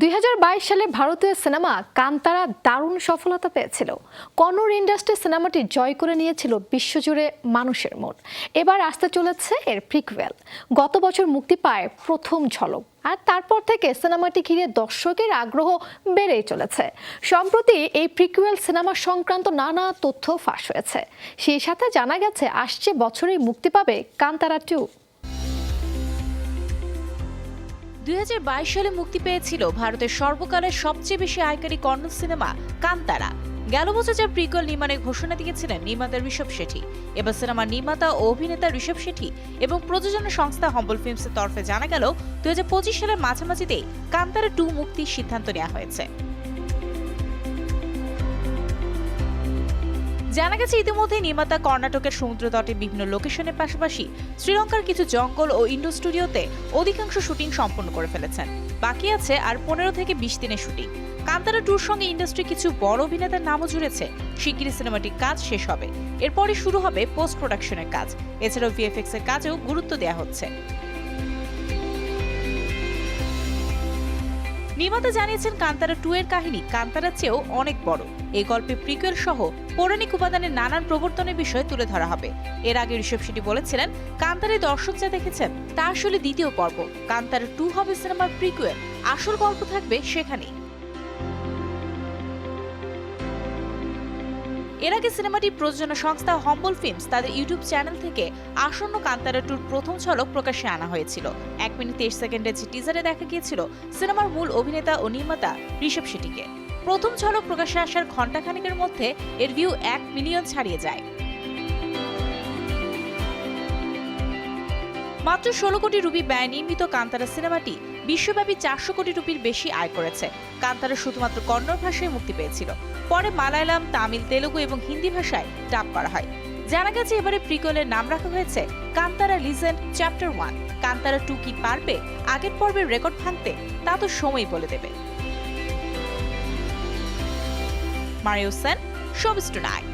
দুই হাজার বাইশ সালে ভারতীয় সিনেমা কান্তারা দারুণ সফলতা পেয়েছিল। কন্নড় ইন্ডাস্ট্রি সিনেমাটি জয় করে নিয়েছিল বিশ্বজুড়ে মানুষের মন। এবার আসতে চলেছে এর প্রিকুয়েল গত বছর মুক্তি পায় প্রথম ঝলক। আর তারপর থেকে সিনেমাটি ঘিরে দর্শকের আগ্রহ বেড়েই চলেছে। সম্প্রতি এই প্রিকুয়েল সিনেমা সংক্রান্ত নানা তথ্য ফাঁস হয়েছে। সেই সাথে জানা গেছে, আসছে বছরেই মুক্তি পাবে কান্তারা টু দুই সালে মুক্তি পেয়েছিল ভারতের সর্বকালের সবচেয়ে বেশি আয়কারী কন্নড় সিনেমা, কান্তারা। গেল বছর যা প্রিকল নির্মাণের ঘোষণা দিয়েছিলেন নির্মাতা ঋষভ শেঠি। এবার সিনেমার নির্মাতা ও অভিনেতা ঋষভ শেঠি এবং প্রযোজনা সংস্থা হম্বল ফিল্মসের তরফে জানা গেল, দুই হাজার পঁচিশ সালের মাঝামাঝিতেই কান্তারা টু মুক্তির সিদ্ধান্ত নেওয়া হয়েছে। জানা গেছে ইতিমধ্যে নির্মাতা কর্ণাটকের সমুদ্র তটে বিভিন্ন লোকেশনের পাশাপাশি শ্রীলঙ্কার কিছু জঙ্গল ও ইন্ডো স্টুডিওতে অধিকাংশ শুটিং সম্পন্ন করে ফেলেছেন। বাকি আছে আর পনেরো থেকে বিশ দিনের শুটিং। কান্তারা টুর সঙ্গে ইন্ডাস্ট্রি কিছু বড় অভিনেতার নামও জুড়েছে। শিগগিরই সিনেমাটির কাজ শেষ হবে। এরপরই শুরু হবে পোস্ট প্রোডাকশনের কাজ। এছাড়াও ভিএফএক্স এর কাজেও গুরুত্ব দেওয়া হচ্ছে। নির্মাতা জানিয়েছেন কান্তারা টু এর কাহিনী, কান্তারার চেয়েও অনেক বড়। এই গল্পে প্রিকুয়েল সহ পৌরাণিক উপাদানের নানান প্রবর্তনের বিষয় তুলে ধরা হবে। এর আগে ঋষভ সেটি বলেছিলেন কান্তারের দর্শক যা দেখেছেন, তা আসলে দ্বিতীয় পর্ব। কান্তারা টু হবে সিনেমার প্রিকুয়েল আসল গল্প থাকবে সেখানেই। এর আগে সিনেমাটি প্রযোজনা সংস্থা হম্বল ফিল্মস তাদের ইউটিউব চ্যানেল থেকে আসন্ন কান্তারা টুর প্রথম ঝলক প্রকাশে আনা হয়েছিল। এক মিনিট তেইশ সেকেন্ডের যে টিজারে দেখা গিয়েছিল, সিনেমার মূল অভিনেতা ও নির্মাতা ঋষভ শেটিকে প্রথম ঝলক প্রকাশে আসার ঘণ্টাখানেকের মধ্যে এর ভিউ এক মিলিয়ন ছাড়িয়ে যায়। মাত্র ষোলো কোটি রুপি ব্যয় নির্মিত কান্তারা সিনেমাটি বিশ্বব্যাপী চারশো কোটি রুপির বেশি আয় করেছে। কান্তারা শুধুমাত্র কন্নড় ভাষায় মুক্তি পেয়েছিল। পরে মালায়ালাম, তামিল, তেলুগু এবং হিন্দি ভাষায় ডাব করা হয়। জানা গেছে এবারে প্রিকলের নাম রাখা হয়েছে Kantara legend chapter one Kantara two কি পারবে, আগের পর্বের রেকর্ড ভাঙতে তা তো সময় বলে দেবে। Mario Sen showbiz tonight